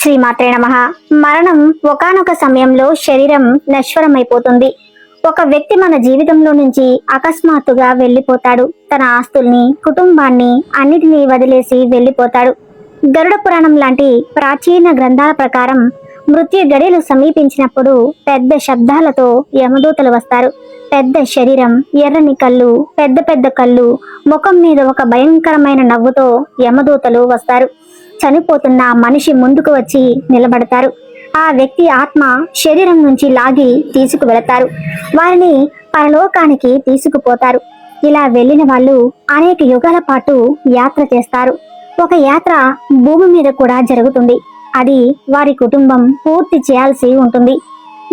శ్రీమాత్రే నమ. మరణం ఒకానొక సమయంలో శరీరం నశ్వరమైపోతుంది. ఒక వ్యక్తి మన జీవితంలో నుంచి అకస్మాత్తుగా వెళ్ళిపోతాడు. తన ఆస్తుల్ని కుటుంబాన్ని అన్నిటినీ వదిలేసి వెళ్ళిపోతాడు. గరుడ పురాణం లాంటి ప్రాచీన గ్రంథాల ప్రకారం మృత్యు గడియలు సమీపించినప్పుడు పెద్ద శబ్దాలతో యమదూతలు వస్తారు. పెద్ద శరీరం ఎర్రని కళ్ళు పెద్ద పెద్ద కళ్ళు ముఖం మీద ఒక భయంకరమైన నవ్వుతో యమదూతలు వస్తారు. చనిపోతున్న మనిషి ముందుకు వచ్చి నిలబడతారు. ఆ వ్యక్తి ఆత్మ శరీరం నుంచి లాగి తీసుకువెళతారు. వారిని పరలోకానికి తీసుకుపోతారు. ఇలా వెళ్ళిన వాళ్ళు అనేక యుగాల పాటు యాత్ర చేస్తారు. ఒక యాత్ర భూమి మీద కూడా జరుగుతుంది. అది వారి కుటుంబం పూర్తి చేయాల్సి ఉంటుంది.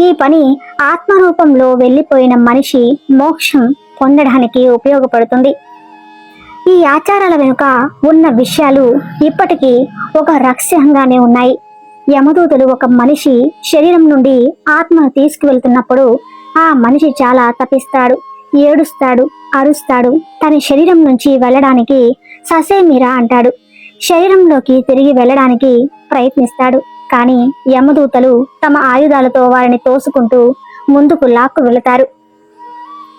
ఈ పని ఆత్మరూపంలో వెళ్ళిపోయిన మనిషి మోక్షం పొందడానికి ఉపయోగపడుతుంది. ఈ ఆచారాల వెనుక ఉన్న విషయాలు ఇప్పటికీ ఒక రహస్యంగానే ఉన్నాయి. యమదూతలు ఒక మనిషి శరీరం నుండి ఆత్మను తీసుకువెళ్తున్నప్పుడు ఆ మనిషి చాలా తపిస్తాడు ఏడుస్తాడు అరుస్తాడు. తన శరీరం నుంచి వెళ్ళడానికి ససేమిరా అంటాడు. శరీరంలోకి తిరిగి వెళ్ళడానికి ప్రయత్నిస్తాడు. కానీ యమదూతలు తమ ఆయుధాలతో వారిని తోసుకుంటూ ముందుకు లాక్కు వెళతారు.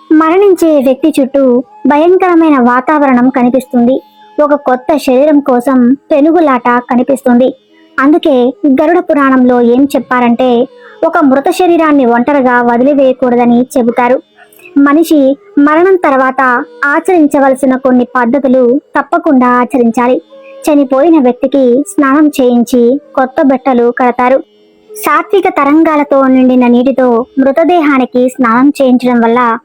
మరణించే వ్యక్తి చుట్టూ భయంకరమైన వాతావరణం కనిపిస్తుంది. ఒక కొత్త శరీరం కోసం పెనుగులాట కనిపిస్తుంది. అందుకే గరుడ పురాణంలో ఏం చెప్పారంటే ఒక మృత శరీరాన్ని ఒంటరిగా వదిలివేయకూడదని చెబుతారు. మనిషి మరణం తర్వాత ఆచరించవలసిన కొన్ని పద్ధతులు తప్పకుండా ఆచరించాలి. చనిపోయిన వ్యక్తికి స్నానం చేయించి కొత్త బట్టలు కడతారు. సాత్విక తరంగాలతో నిండిన నీటితో మృతదేహానికి స్నానం చేయించడం వల్ల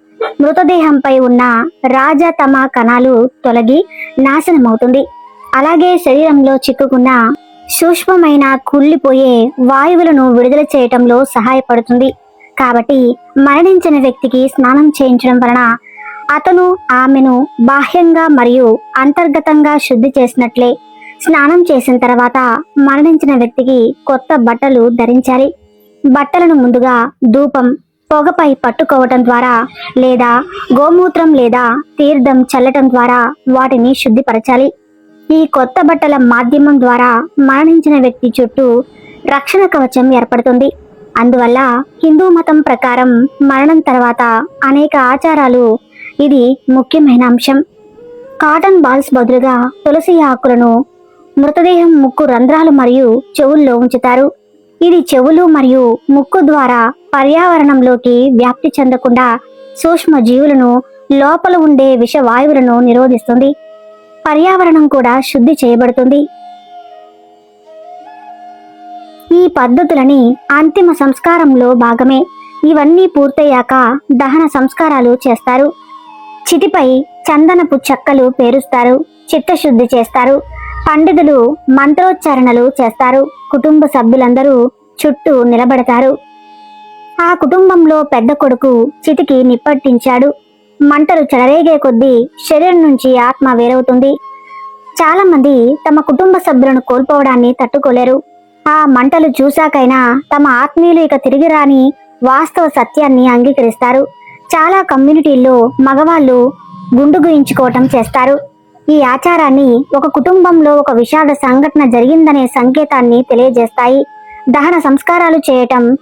మృతదేహంపై ఉన్న రాజతమ కణాలు తొలగి నాశనమవుతుంది. అలాగే శరీరంలో చిక్కుకున్న సూక్ష్మమైన కుళ్ళిపోయే వాయువులను విడుదల చేయటంలో సహాయపడుతుంది. కాబట్టి మరణించిన వ్యక్తికి స్నానం చేయించడం వలన అతను ఆమెను బాహ్యంగా మరియు అంతర్గతంగా శుద్ధి చేసినట్లే స్నానం చేసిన తర్వాత మరణించిన వ్యక్తికి కొత్త బట్టలు ధరించాలి. బట్టలను ముందుగా ధూపం పొగపై పట్టుకోవటం ద్వారా లేదా గోమూత్రం లేదా తీర్థం చల్లటం ద్వారా వాటిని శుద్ధిపరచాలి. ఈ కొత్త బట్టల మాధ్యమం ద్వారా మరణించిన వ్యక్తి చుట్టూ రక్షణ కవచం ఏర్పడుతుంది. అందువల్ల హిందూ మతం ప్రకారం మరణం తర్వాత అనేక ఆచారాలు ఇది ముఖ్యమైన అంశం. కాటన్ బాల్స్ బదులుగా తులసి ఆకులను మృతదేహం ముక్కు రంధ్రాలు మరియు చెవుల్లో ఉంచుతారు. ఇది చెవులు మరియు ముక్కు ద్వారా పర్యావరణంలోకి వ్యాప్తి చెందకుండా సూక్ష్మ జీవులను లోపల ఉండే విషవాయువులను నిరోధిస్తుంది. పర్యావరణం కూడా శుద్ధి చేయబడుతుంది. ఈ పద్ధతులని అంతిమ సంస్కారంలో భాగమే. ఇవన్నీ పూర్తయ్యాక దహన సంస్కారాలు చేస్తారు. చితిపై చందనపు చెక్కలు పేరుస్తారు. చిత్తశుద్ధి చేస్తారు. పండితులు మంత్రోచ్చారణలు చేస్తారు. కుటుంబ సభ్యులందరూ చుట్టూ నిలబడతారు. ఆ కుటుంబంలో పెద్ద కొడుకు చితికి నిప్పట్టించాడు. మంటలు చెలరేగే కొద్దీ శరీరం నుంచి ఆత్మ వేరవుతుంది. చాలామంది తమ కుటుంబ సభ్యులను కోల్పోవడాన్ని తట్టుకోలేరు. ఆ మంటలు చూశాకైనా తమ ఆత్మీయులు ఇక తిరిగి రాని వాస్తవ సత్యాన్ని అంగీకరిస్తారు. చాలా కమ్యూనిటీల్లో మగవాళ్ళు గుండు గుయించుకోవటం చేస్తారు. ఈ ఆచారాన్ని ఒక కుటుంబంలో ఒక విషాద సంఘటన జరిగిందనే సంకేతాన్ని తెలియజేస్తాయి. దహన సంస్కారాలు చేయటం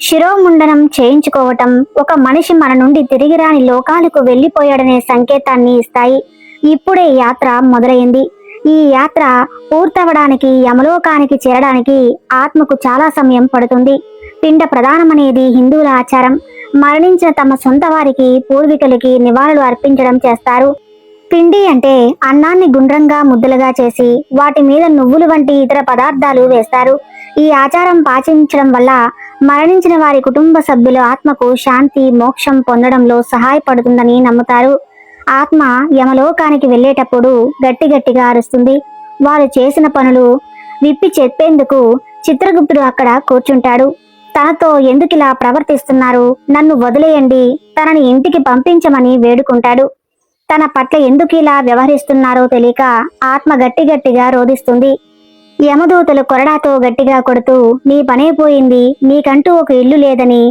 శిరోముండనం చేయించుకోవటం ఒక మనిషి మన నుండి తిరిగి రాని లోకాలకు వెళ్ళిపోయాడనే సంకేతాన్ని ఇస్తాయి. ఇప్పుడే యాత్ర మొదలైంది. ఈ యాత్ర పూర్తవడానికి యమలోకానికి చేరడానికి ఆత్మకు చాలా సమయం పడుతుంది. పిండ ప్రధానమనేది హిందువుల ఆచారం. మరణించిన తమ సొంత వారికి పూర్వీకులకి నివాళులు అర్పించడం చేస్తారు. పిండి అంటే అన్నాన్ని గుండ్రంగా ముద్దలుగా చేసి వాటి మీద నువ్వులు వంటి ఇతర పదార్థాలు వేస్తారు. ఈ ఆచారం పాటించడం వల్ల మరణించిన వారి కుటుంబ సభ్యుల ఆత్మకు శాంతి మోక్షం పొందడంలో సహాయపడుతుందని నమ్ముతారు. ఆత్మ యమలోకానికి వెళ్ళేటప్పుడు గట్టి గట్టిగా అరుస్తుంది. వారు చేసిన పనులు విప్పి చెప్పేందుకు చిత్రగుప్తుడు అక్కడ కూర్చుంటాడు. తనతో ఎందుకిలా ప్రవర్తిస్తున్నారు? నన్ను వదిలేయండి. తనని ఇంటికి పంపించమని వేడుకుంటాడు. తన పట్ల ఎందుకు ఇలా వ్యవహరిస్తున్నారో తెలియక ఆత్మ గట్టి గట్టిగా రోధిస్తుంది. యమదూతలు కొరడాతో గట్టిగా కొడుతూ నీ పనైపోయింది నీకంటూ ఒక ఇల్లు లేదని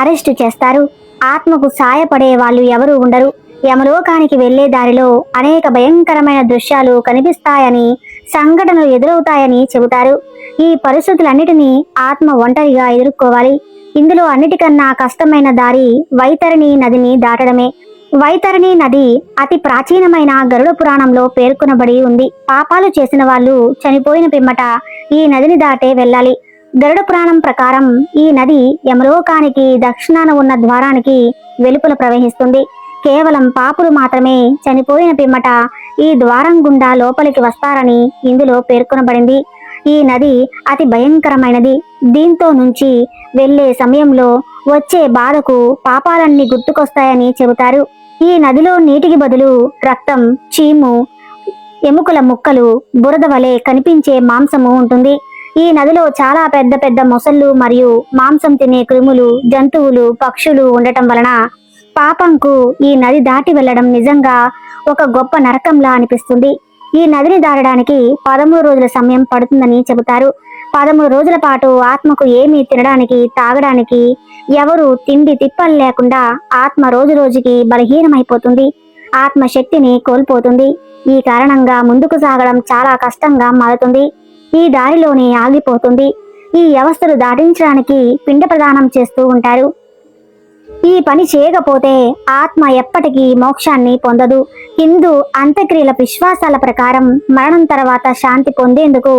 అరెస్టు చేస్తారు. ఆత్మకు సాయపడే వాళ్ళు ఎవరూ ఉండరు. యమలోకానికి వెళ్ళే దారిలో అనేక భయంకరమైన దృశ్యాలు కనిపిస్తాయని సంఘటనలు ఎదురవుతాయని చెబుతారు. ఈ పరిస్థితులన్నిటినీ ఆత్మ ఒంటరిగా ఎదుర్కోవాలి. ఇందులో అన్నిటికన్నా కష్టమైన దారి వైతరణి నదిని దాటడమే. వైతరణి నది అతి ప్రాచీనమైన గరుడ పురాణంలో పేర్కొనబడి ఉంది. పాపాలు చేసిన వాళ్ళు చనిపోయిన పిమ్మట ఈ నదిని దాటే వెళ్ళాలి. గరుడ పురాణం ప్రకారం ఈ నది యమలోకానికి దక్షిణాన ఉన్న ద్వారానికి వెలుపల ప్రవహిస్తుంది. కేవలం పాపులు మాత్రమే చనిపోయిన పిమ్మట ఈ ద్వారం గుండా లోపలికి వస్తారని ఇందులో పేర్కొనబడింది. ఈ నది అతి భయంకరమైనది. దీంతో నుంచి వెళ్ళే సమయంలో వచ్చే బాధకు పాపాలన్నీ గుర్తుకొస్తాయని చెబుతారు. ఈ నదిలో నీటికి బదులు రక్తం చీము ఎముకల ముక్కలు బురద వలె కనిపించే మాంసము ఉంటుంది. ఈ నదిలో చాలా పెద్ద పెద్ద మొసళ్ళు మరియు మాంసం తినే క్రిములు జంతువులు పక్షులు ఉండటం వలన పాపంకు ఈ నది దాటి వెళ్ళడం నిజంగా ఒక గొప్ప నరకంలా అనిపిస్తుంది. ఈ నదిని దాటడానికి పదమూడు రోజుల సమయం పడుతుందని చెబుతారు. పదమూడు రోజుల పాటు ఆత్మకు ఏమీ తినడానికి తాగడానికి ఎవరు తిండి తిప్పలు లేకుండా ఆత్మ రోజు రోజుకి బలహీనమైపోతుంది. ఆత్మ శక్తిని కోల్పోతుంది. ఈ కారణంగా ముందుకు సాగడం చాలా కష్టంగా మారుతుంది. ఈ దారిలోనే ఆగిపోతుంది. ఈ వ్యవస్థలు దాటించడానికి పిండ ప్రదానం చేస్తూ ఉంటారు. ఈ పని చేయకపోతే ఆత్మ ఎప్పటికీ మోక్షాన్ని పొందదు. హిందూ అంత్యక్రియల విశ్వాసాల ప్రకారం మరణం తర్వాత శాంతి పొందేందుకు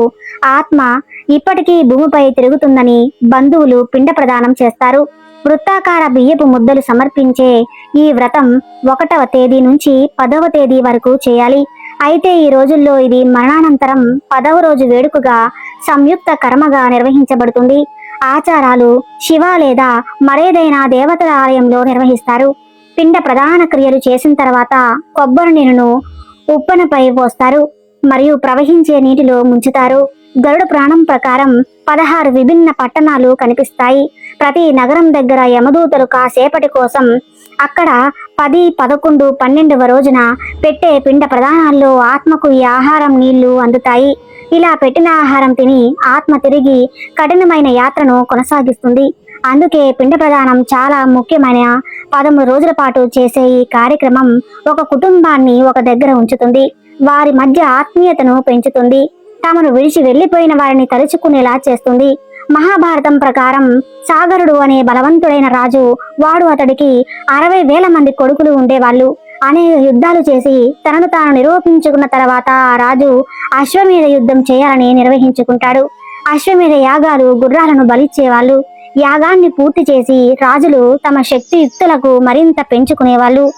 ఆత్మ ఇప్పటికీ భూమిపై తిరుగుతుందని బంధువులు పిండ ప్రదానం చేస్తారు. వృత్తాకార బియ్యపు ముద్దలు సమర్పించే ఈ వ్రతం ఒకటవ తేదీ నుంచి పదవ తేదీ వరకు చేయాలి. అయితే ఈ రోజుల్లో ఇది మరణానంతరం పదవ రోజు వేడుకగా సంయుక్త కర్మగా నిర్వహించబడుతుంది. ఆచారాలు శివ లేదా మరేదైనా దేవతల ఆలయంలో నిర్వహిస్తారు. పిండ ప్రధాన క్రియలు చేసిన తర్వాత కొబ్బరి నీరును ఉప్పనపై పోస్తారు. మరియు ప్రవహించే నీటిలో ముంచుతారు. గరుడ ప్రాణం ప్రకారం పదహారు విభిన్న పట్టణాలు కనిపిస్తాయి. ప్రతి నగరం దగ్గర యమదూతలు కాసేపటి కోసం అక్కడ పది పదకొండు పన్నెండవ రోజున పెట్టే పిండ ప్రధానాల్లో ఆత్మకు ఈ ఆహారం నీళ్ళు అందుతాయి. ఇలా పెట్టిన ఆహారం తిని ఆత్మ తిరిగి కఠినమైన యాత్రను కొనసాగిస్తుంది. అందుకే పిండ ప్రదానం చాలా ముఖ్యమైన పదమూడు రోజుల పాటు చేసే ఈ కార్యక్రమం ఒక కుటుంబాన్ని ఒక దగ్గర ఉంచుతుంది. వారి మధ్య ఆత్మీయతను పెంచుతుంది. తమను విడిచి వెళ్ళిపోయిన వారిని తలుచుకునేలా చేస్తుంది. మహాభారతం ప్రకారం సాగరుడు అనే బలవంతుడైన రాజు వాడు అతడికి అరవై వేల మంది కొడుకులు ఉండేవాళ్ళు. అనేక యుద్ధాలు చేసి తనను తాను నిరూపించుకున్న తర్వాత ఆ రాజు అశ్వమేధ యుద్ధం చేయాలని నిర్వహించుకుంటాడు. అశ్వమేధ యాగాలు గుర్రాలను బలిచ్చేవాళ్ళు. యాగాన్ని పూర్తి చేసి రాజులు తమ శక్తియుక్తులకు మరింత పెంచుకునేవాళ్ళు.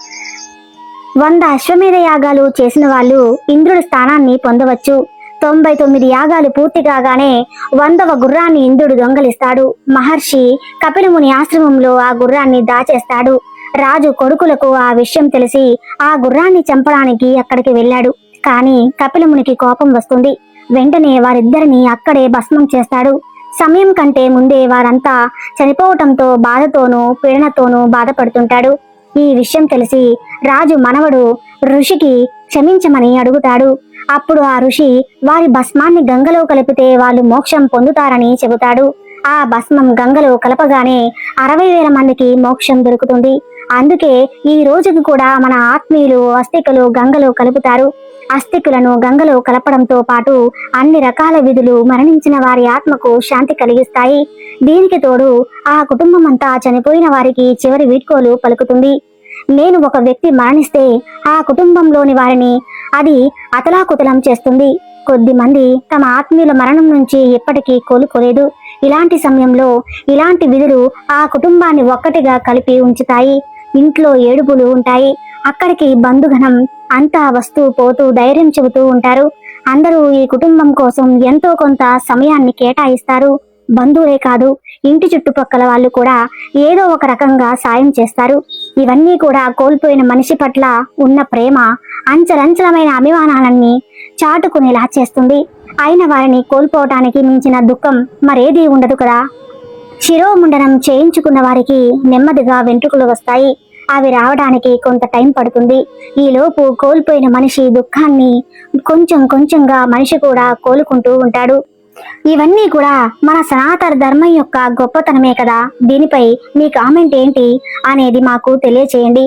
వంద అశ్వమేధ యాగాలు చేసిన వాళ్ళు ఇంద్రుడి స్థానాన్ని పొందవచ్చు. తొంభై తొమ్మిది యాగాలు పూర్తి కాగానే వందవ గుర్రాన్ని ఇంద్రుడు దొంగలిస్తాడు. మహర్షి కపిలముని ఆశ్రమంలో ఆ గుర్రాన్ని దాచేస్తాడు. రాజు కొడుకులకు ఆ విషయం తెలిసి ఆ గుర్రాన్ని చంపడానికి అక్కడికి వెళ్ళాడు. కానీ కపిలమునికి కోపం వస్తుంది. వెంటనే వారిద్దరిని అక్కడే భస్మం చేస్తాడు. సమయం కంటే ముందే వారంతా చనిపోవటంతో బాధతోనూ పీడనతోనూ బాధపడుతుంటాడు. ఈ విషయం తెలిసి రాజు మనవడు ఋషికి క్షమించమని అడుగుతాడు. అప్పుడు ఆ ఋషి వారి భస్మాన్ని గంగలో కలిపితే వాళ్ళు మోక్షం పొందుతారని చెబుతాడు. ఆ భస్మం గంగలో కలపగానే అరవై వేల మందికి మోక్షం దొరుకుతుంది. అందుకే ఈ రోజుకి కూడా మన ఆత్మీయులు అస్థికలు గంగలో కలుపుతారు. అస్థికులను గంగలో కలపడంతో పాటు అన్ని రకాల విధులు మరణించిన వారి ఆత్మకు శాంతి కలిగిస్తాయి. దీనికి తోడు ఆ కుటుంబం అంతా చనిపోయిన వారికి చివరి వీడ్కోలు పలుకుతుంది. నేను ఒక వ్యక్తి మరణిస్తే ఆ కుటుంబంలోని వారిని అది అతలాకుతలం చేస్తుంది. కొద్ది మంది తమ ఆత్మీయుల మరణం నుంచి ఎప్పటికీ కోలుకోలేదు. ఇలాంటి సమయంలో ఇలాంటి విధులు ఆ కుటుంబాన్ని ఒక్కటిగా కలిపి ఉంచుతాయి. ఇంట్లో ఏడుపులు ఉంటాయి. అక్కడికి బంధుగణం అంతా వస్తూ పోతూ ధైర్యం చెబుతూ ఉంటారు. అందరూ ఈ కుటుంబం కోసం ఎంతో కొంత సమయాన్ని కేటాయిస్తారు. బంధువులే కాదు ఇంటి చుట్టుపక్కల వాళ్ళు కూడా ఏదో ఒక రకంగా సాయం చేస్తారు. ఇవన్నీ కూడా కోల్పోయిన మనిషి పట్ల ఉన్న ప్రేమ అంచలంచలమైన అభిమానాలన్నీ చాటుకునేలా చేస్తుంది. అయిన వారిని కోల్పోవటానికి మించిన దుఃఖం మరేదీ ఉండదు కదా. శిరోముండనం చేయించుకున్న వారికి నెమ్మదిగా వెంట్రుకలు వస్తాయి. అవి రావడానికి కొంత టైం పడుతుంది. ఈలోపు కోల్పోయిన మనిషి దుఃఖాన్ని కొంచెం కొంచెంగా మనిషి కూడా కోలుకుంటూ ఉంటాడు. ఇవన్నీ కూడా మన సనాతన ధర్మం యొక్క గొప్పతనమే కదా. దీనిపై మీ కామెంట్ ఏంటి అనేది మాకు తెలియచేయండి.